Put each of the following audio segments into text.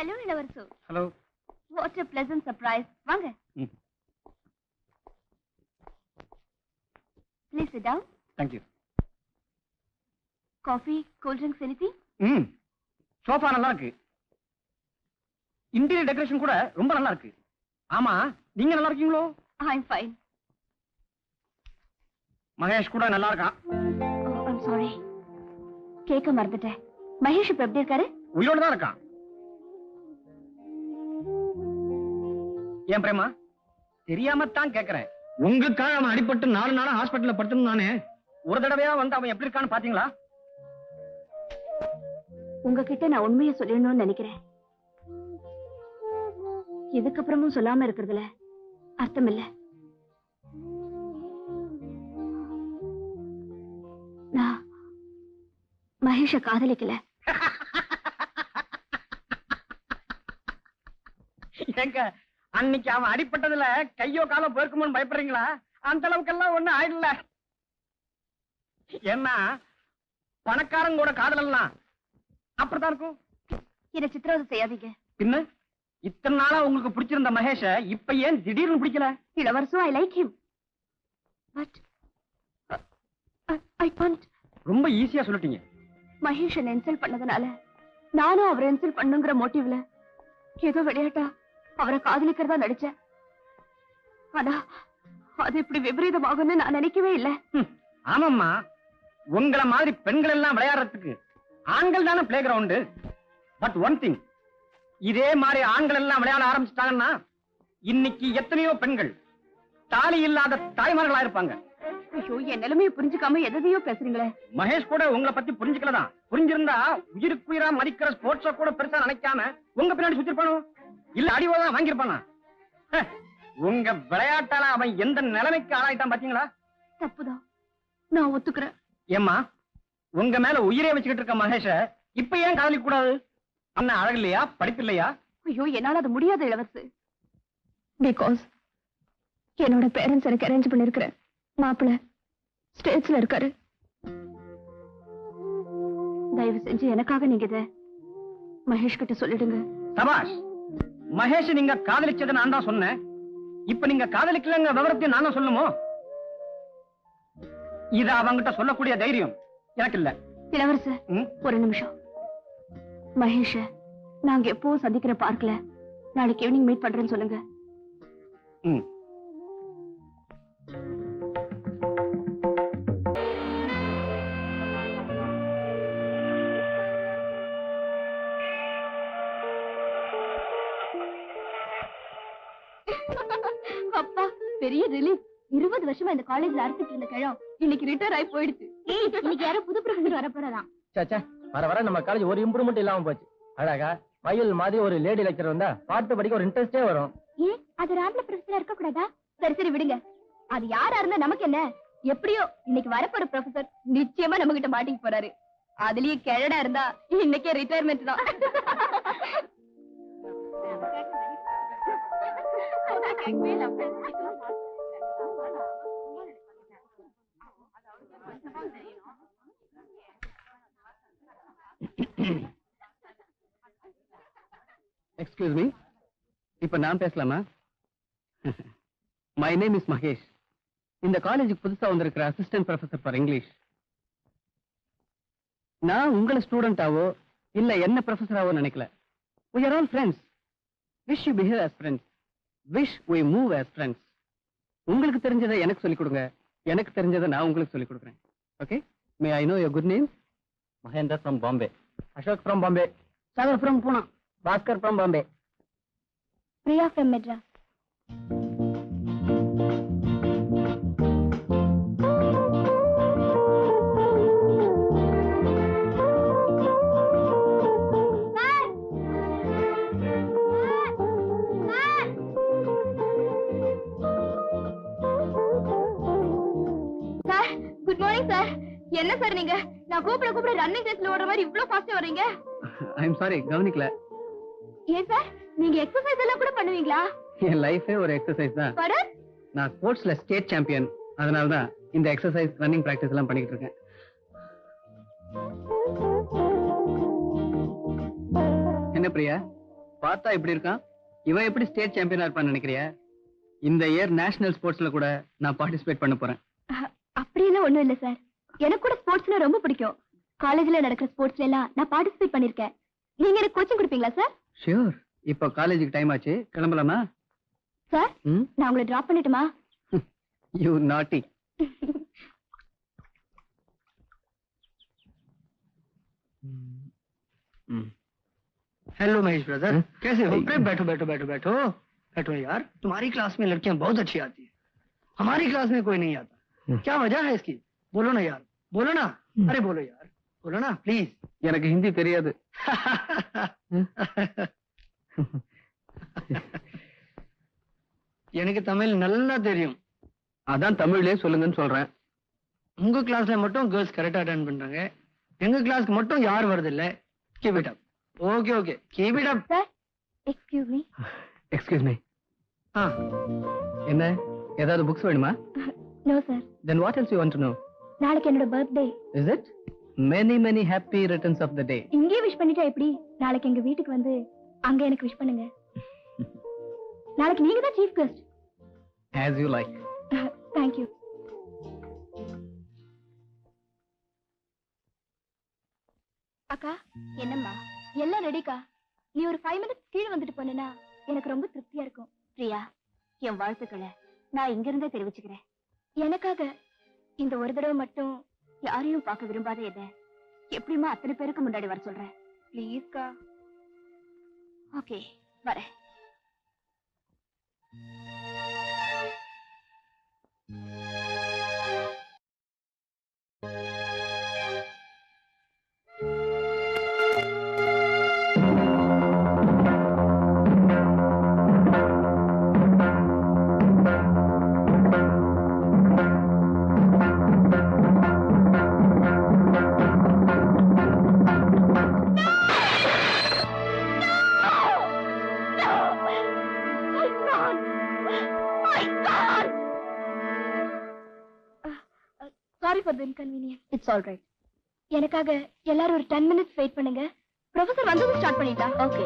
Hello Ilavarasu. Hello what a pleasant surprise. வாங்க. Please sit down. Thank you coffee cool drinks anything? ம். Sofa நல்லா இருக்கு. Interior decoration கூட ரொம்ப நல்லா இருக்கு. ஆமா நீங்க நல்லா இருக்கீங்களோ? I'm fine. மகேஷ் கூட நல்லா இருக்கான். Oh, i'm sorry. கேட்க மறந்துட்டேன். மகேஷ் இப்ப எப்படி இருக்காரு? உயிரோட தான் இருக்கான். ஏன் பிரேமா? தெரியாம தான் கேக்குறேன். உங்களுக்காக அவன் அடிபட்டு நாலு நாளா ஹாஸ்பிட்டல்ல படுத்திருந்தானே ஒரு தடவையா வந்து அவன் எப்படி இருக்கான்னு பாத்தீங்களா? உங்ககிட்ட நான் உண்மையை சொல்லணும்னு நினைக்கிறேன். இதுக்கப்புறமும் சொல்லாம இருக்கிறதுல அர்த்தம் இல்ல. நான் மகேஷ காதலிக்கல. ஏங்க அன்னைக்கு அவன் அடிபட்டதுல கையோ காலோ போயிருக்குமோன்னு பயப்படுறீங்களா? அந்த அளவுக்கு எல்லாம் ஒண்ணு ஆயிடல. ஏன்னா பணக்காரங்க கூட காதலெல்லாம் அப்படித்தான் இருக்கும். இதை சித்திரவதை செய்யாதீங்க. பின்ன? இத்தனை நாளா உங்களுக்கு பிடிச்சிருந்த மகேஷ இப்ப ஏன் திடீர்னு பிடிக்கல? இளவரசும் I like him but I can't ரொம்ப ஈஸியா சொல்லிட்டீங்க. மகேஷ் என்ன இன்சல்ட் பண்ணதுனால நானும் அவரை இன்சல்ட் பண்ணுங்கிற மோட்டிவ்ல ஏதோ விளையாட்டா? அவரை காதலிக்கிறதா நடிச்சேன் ஆனா அது இப்படி விபரீதமாகும்னு நான் நினைக்கவே இல்லை. ஆமாம்மா. உங்கள மாதிரி பெண்கள் எல்லாம் விளையாடுறதுக்கு ஆண்கள் தானே play ground but one thing இதே மாதிரி ஆண்கள் எல்லாம் விளையாட ஆரம்பிச்சிட்டாங்கன்னா இன்னைக்கு எத்தனையோ பெண்கள் தாலி இல்லாத தாய்மார்களா இருப்பாங்க. ஐயோ என் நிலைமையை புரிஞ்சுக்காம எதையோ பேசுறீங்களே. மகேஷ் கூட உங்களை பத்தி புரிஞ்சுக்கலதான். புரிஞ்சிருந்தா உயிருக்குயிரா மதிக்கிற ஸ்போர்ட்ஸ கூட பெருசா நினைக்காம உங்க பின்னாடி சுத்திருப்பானோ? இல்ல அடிவோதான் வாங்கியிருப்பானா? உங்க விளையாட்டால அவன் எந்த நிலைமைக்கு ஆளாயிட்டான் பாத்தீங்களா? தப்புதான். நான் ஒத்துக்கிறேன். ஏம்மா உங்க மேல உயிரே வச்சுக்கிட்டு இருக்க மகேஷ இப்ப ஏன் காதலிக்க கூடாது? அண்ணா அழகு இல்லையா படிப்பு இல்லையா ஐயோ என்னால அது முடியாது இளவரசு. பிகாஸ் என்னோட பேரண்ட்ஸ் எனக்கு அரேஞ்ச் பண்ணிருக்கிற மாப்பிள்ள ஸ்டேட்ஸ்ல இருக்காரு. தயவு செஞ்சு எனக்காக நீங்க இத மகேஷ் கிட்ட சொல்லிடுங்க. சபாஷ்! மகேஷ் நீங்க காதலிச்சதை நான் தான் சொன்னேன். இப்ப நீங்க காதலிக்கலங்க விவரத்தையும் நான் தான் சொல்லுமோ இத அவங்கிட்ட சொல்லக்கூடிய தைரியம் எனக்கு இல்ல. இளவரச ம்? ஒரு நிமிஷம். மகேஷ நாங்க எப்பவும் சந்திக்கிற பார்க்ல நாளைக்கு ஈவினிங் மீட் பண்றேன்னு சொல்லுங்க. ம். பெரிய ரிலீஃப் இருபது வருஷமா இந்த காலேஜ்ல அறுத்துட்டு இருந்த கிழம் இன்னைக்கு ரிட்டையர் ஆகி போயிடுச்சு. இன்னைக்கு யாரோ புது ப்ரொஃபசர் வர போறதாம் சே வர வர நம்ம காலேஜ் ஒரு இம்ப்ரூவ்மெண்ட் இல்லாம போச்சு. அழகா மயில் மாதிரி ஒரு லேடி லெக்சர் வந்தா பாட்டு படிக்க ஒரு இன்ட்ரெஸ்டே வரும். ஏன் அது ராம்ல ப்ரொஃபசரா இருக்க கூடாதா? சரி சரி விடுங்க. அது யாரா இருந்தா நமக்கு என்ன? எப்படியோ இன்னைக்கு வரப்போற ப்ரொஃபசர் நிச்சயமா நம்ம கிட்ட மாட்டிக்க போறாரு. அதுலயும் கிழடா இருந்தா இன்னைக்கே ரிட்டையர்மெண்ட் தான். எக்ஸ்கியூஸ் மீ இப்ப நான் பேசலாமா? மை நேம் இஸ் மகேஷ் இந்த காலேஜுக்கு புதுசா வந்திருக்கிற அசிஸ்டன்ட் ப்ரொஃபசர் ஃபார் இங்கிலீஷ் நான் உங்களை ஸ்டூடெண்டாவோ இல்ல என்ன ப்ரொஃபஸராவோ நினைக்கல. We are all friends. Wish you behave as friends. Wish we move as friends. உங்களுக்கு தெரிஞ்சதை எனக்கு சொல்லிக் கொடுங்க. எனக்கு தெரிஞ்சதை நான் உங்களுக்கு சொல்லிக் கொடுக்குறேன். Okay may I know your good name Mahender from Bombay Ashok from Bombay Sagar from Poona Bhaskar from Bombay Priya from Madras sir good morning sir என்ன சார் நீங்க? நான் கூப்பிட கூப்பிட ரன்னிங் ரேஸ்ல ஓடுற மாதிரி இவ்ளோ ஃபாஸ்டா வர்றீங்க? ஐ எம் சாரி கவனிக்கல. ஏன் சார் நீங்க எக்ஸசைஸ் எல்லாம் கூட பண்ணுவீங்களா? என் லைஃபே ஒரு எக்ஸசைஸ் தான். நான் ஸ்போர்ட்ஸ்ல ஸ்டேட் சாம்பியன் அதனால தான் இந்த எக்ஸசைஸ் ரன்னிங் பிராக்டிஸ் எல்லாம் பண்ணிக்கிட்டு இருக்கேன். என்ன பிரியா? பார்த்தா இப்படி இருக்கான்? இவன் எப்படி ஸ்டேட் சாம்பியனா இருப்பான்னு நினைக்கிறியா? இந்த இயர் நேஷனல் ஸ்போர்ட்ஸ்ல கூட நான் பார்ட்டிசிபேட் பண்ண போறேன். அப்படியெல்லாம் ஒண்ணும் இல்ல சார். எனக்கு கூட ஸ்போர்ட்ஸ்னா ரொம்ப பிடிக்கும். காலேஜ்ல நடக்கிற ஸ்போர்ட்ஸ்ல எல்லாம் நான் பார்ட்டிசிபேட் பண்ணிருக்கேன் நீங்க எனக்கு கோச்சிங் கொடுப்பீங்களா சார்? ஷியோர் இப்போ காலேஜுக்கு டைம் ஆச்சு கிளம்பலாமா சார் ம் நான் உங்களை டிராப் பண்ணட்டுமா you naughty hello Mahesh brother हम्म? कैसे हो अरे- अरे बैठो बैठो बैठो बैठो बैठो यार तुम्हारी क्लास में लड़कियां बहुत अच्छी आती है हमारी क्लास में कोई नहीं आता हम्म। क्या वजह है इसकी बोलो ना यार बोलो ना अरे बोलो यार बोलो ना प्लीज எனக்கு ஹிந்தி தெரியாது எனக்கு தமிழ் நல்லா தெரியும். அதான் தமிழ்லயே சொல்லுங்கன்னு சொல்றேன். உங்க கிளாஸ்ல மட்டும் கேர்ள்ஸ் கரெக்டா அட்டென்ட் பண்றாங்க. எங்க கிளாஸ்க்கு மட்டும் யார் வருது இல்ல keep it up okay okay keep it up sir excuse me excuse me ஆ. என்ன? ஏதாவது புக்ஸ் வேணுமா? No sir then what else you want to know நாளைக்கு என்னோட birthday is it many many happy returns of the day இங்கேயே wish பண்ணிட்டா எப்படி? நாளைக்கு எங்க வீட்டுக்கு வந்து அங்க எனக்கு விஷ் பண்ணுங்க. நாளைக்கு நீங்க தான் chief guest as you like thank you அக்கா என்னம்மா? எல்லாம் ரெடிக்கா நீ ஒரு ஃபைவ் மினிட்ஸ் கீழே வந்துட்டு போனேன்னா எனக்கு ரொம்ப திருப்தியா இருக்கும். பிரியா என் வாழ்த்துக்களை நான் இங்க இருந்தே தெரிவிச்சுக்கிறேன். எனக்காக இந்த ஒரு தடவை மட்டும் யாரையும் பார்க்க விரும்பாத என்ன எப்படியுமா அத்தனை பேருக்கு முன்னாடி வர சொல்றேன்? ப்ளீஸ்க்கா ஓகே வரேன் for the inconvenience it's all right எனக்காக எல்லாரும் ஒரு டென் மினிட்ஸ் வெயிட் பண்ணுங்க. ப்ரொஃபசர் வந்ததும் ஸ்டார்ட் பண்ணிட்டா? ஓகே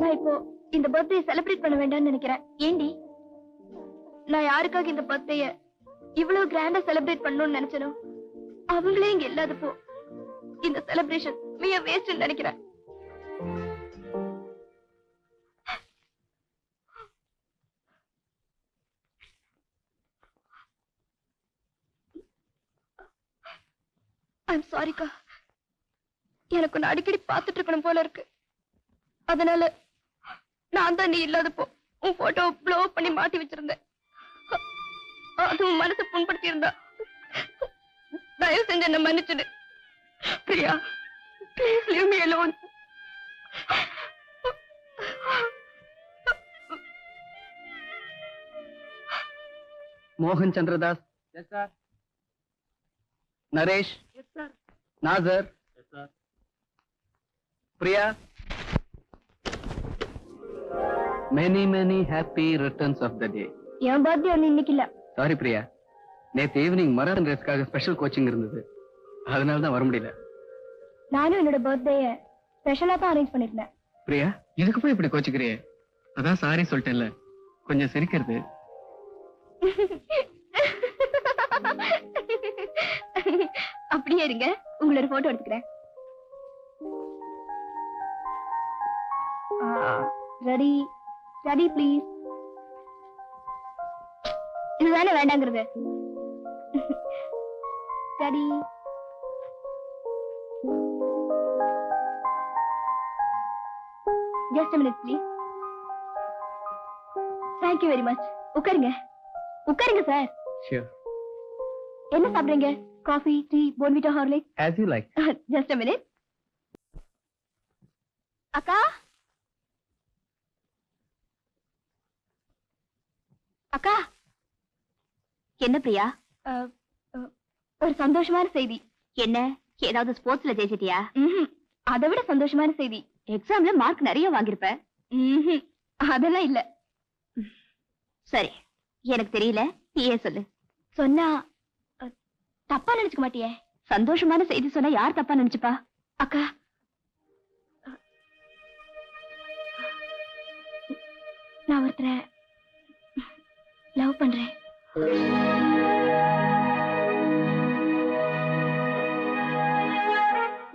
நான் இப்போ இந்த பர்த்டே செலிப்ரேட் பண்ண வேண்டாம்னு நினைக்கிறேன். ஏண்டி? நான் யாருக்காக இந்த பர்த்டேய இவ்வளவு கிராண்டா செலிப்ரேட் பண்ணணும்னு நினைச்சனோ? அவங்களே இங்க இல்லாதப்போ இந்த செலிப்ரேஷன் மிக வேஸ்ட் நினைக்கிறேன். ஐம் சாரிக்கா எனக்கு உன்னை அடிக்கடி பார்த்துட்டு இருக்கணும் போல இருக்கு. அதனால நான் தான் நீ இல்லாதப்போ உன் போட்டோ ப்ளோ பண்ணி மாட்டி வச்சிருந்தேன். அது உன் மனசை புண்படுத்தி இருந்தா தயவு செஞ்சு என்ன மன்னிச்சுடு. Priya please leave me alone மோகன் Chandradas yes sir Naresh. Yes sir Nasser. Yes sir Priya. Many many happy returns of the day N birthday ஒண்ணு இன்னைக்கு இல்ல. சாரி பிரியா. நேத்து ஈவினிங் மராதன் ரேஸ்க்காக ஸ்பெஷல் கோச்சிங் இருந்தது. அதனால தான் வர முடியல. நானும் என்னோட பர்த்டேய ஸ்பெஷலா தான் அரேஞ்ச் பண்ணிருந்தேன். பிரியா இதுக்கு போய் இப்படி கோச்சிக்கிறியே? அதான் சாரி சொல்லிட்டேன்ல. கொஞ்சம் சிரிக்கிறது. அப்படியே இருங்க. உங்களோட போட்டோ எடுத்துக்கிறேன். ரெடி ரெடி ப்ளீஸ் இதுதானே வேண்டாங்கிறது? Ready just minute please thank you very much உட்காருங்க. உட்காருங்க சார் ஷியோர் என்ன சாப்பிடுறீங்க? Coffee tea Bournvita Horlicks as you like just minute அக்கா? அக்கா? என்ன பிரியா? ஒரு சந்தோஷமான செய்தி. என்ன? ஏதாவது ஸ்போர்ட்ஸ்ல ஜெயிச்சிட்டியா? அதை விட சந்தோஷமான செய்தி. எக்ஸாம்ல மார்க் நிறைய வாங்கியிருப்ப. அதெல்லாம் இல்ல. சரி எனக்கு தெரியல. நீயே சொல்லு. சொன்னா தப்பா நினைச்சுக்க மாட்டியே? சந்தோஷமான செய்தி சொன்னா யார் தப்பா நினைச்சுப்பா? அக்கா. நான் ஒருத்தரை லவ் பண்றேன்.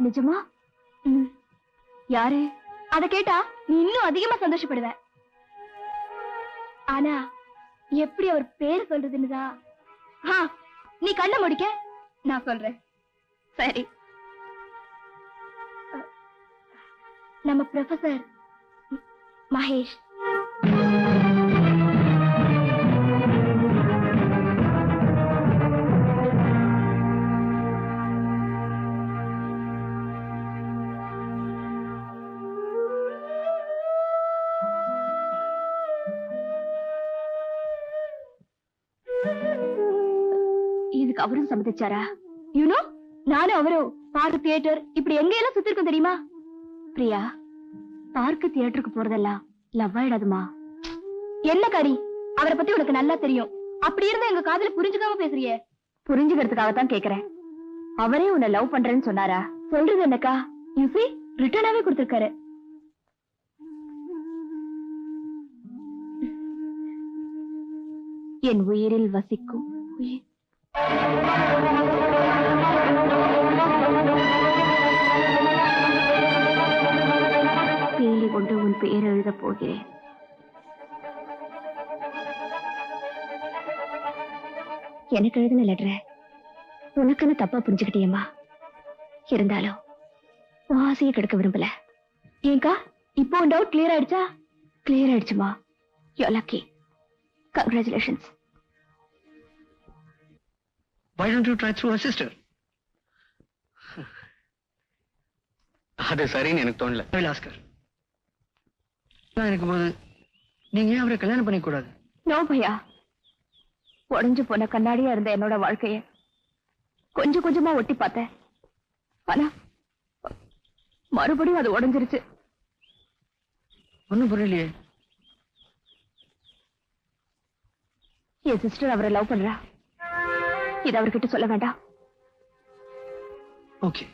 நிஜமா. யாரு அத கேட்டா நீ இன்னும் அதிகமா சந்தோஷப்படுவ ஆனா எப்படி அவர் பேர் சொல்றதுன்னுதா நீ கண்ணை முடிக்க நான் சொல்றேன் சரி நம்ம ப்ரொஃபசர் மகேஷ் இதுக்கு அவரும் சம்மதிச்சாரா? யூனோ நானும் அவரும் பார்க் தியேட்டர் இப்படி எங்க எல்லாம் சுத்தி இருக்கோம் தெரியுமா? பிரியா பார்க் தியேட்டருக்கு போறதெல்லாம் லவ் ஆயிடாதுமா என்ன காரி அவரை பத்தி உனக்கு நல்லா தெரியும். அப்படி இருந்தா எங்க காதல புரிஞ்சுக்காம பேசுறியே? புரிஞ்சுக்கிறதுக்காக தான் கேக்குறேன். அவரே உன்னை லவ் பண்றேன்னு சொன்னாரா? சொல்றது என்னக்கா? யூசி ரிட்டர்னாவே கொடுத்திருக்காரு. என் உயிரில் வசிக்கும் உயிர். பேலி கொண்டு உன் பெயர் எழுதப் போகிறேன். எனக்கு எழுதின லெட்டர உனக்குன்னு தப்பா புரிஞ்சுக்கிட்டியம்மா. இருந்தாலும் உன் ஆசையை கெடுக்க விரும்பல. ஏங்கா இப்போ டவுட் கிளியர் ஆயிடுச்சா? Clear ஆயிடுச்சுமா? Yo lucky congratulations Why don't you try through her sister? அது சரின்னு எனக்கு தோணல. I will ask her. நான் இருக்கும்போது நீங்க ஏன் அவரை கல்யாணம் பண்ணிக்க கூடாது நோ பையா. உடைஞ்சு போன கண்ணாடியா இருந்த என்னோட வாழ்க்கைய கொஞ்சம் கொஞ்சமா ஒட்டி பார்த்தேன். ஆனா மறுபடியும் அது உடைஞ்சிருச்சு. ஒன்றும் புரியலையே. என் சிஸ்டர் அவரை லவ் பண்றா. இது அவர்கிட்ட சொல்ல வேண்டாம். ஓகே.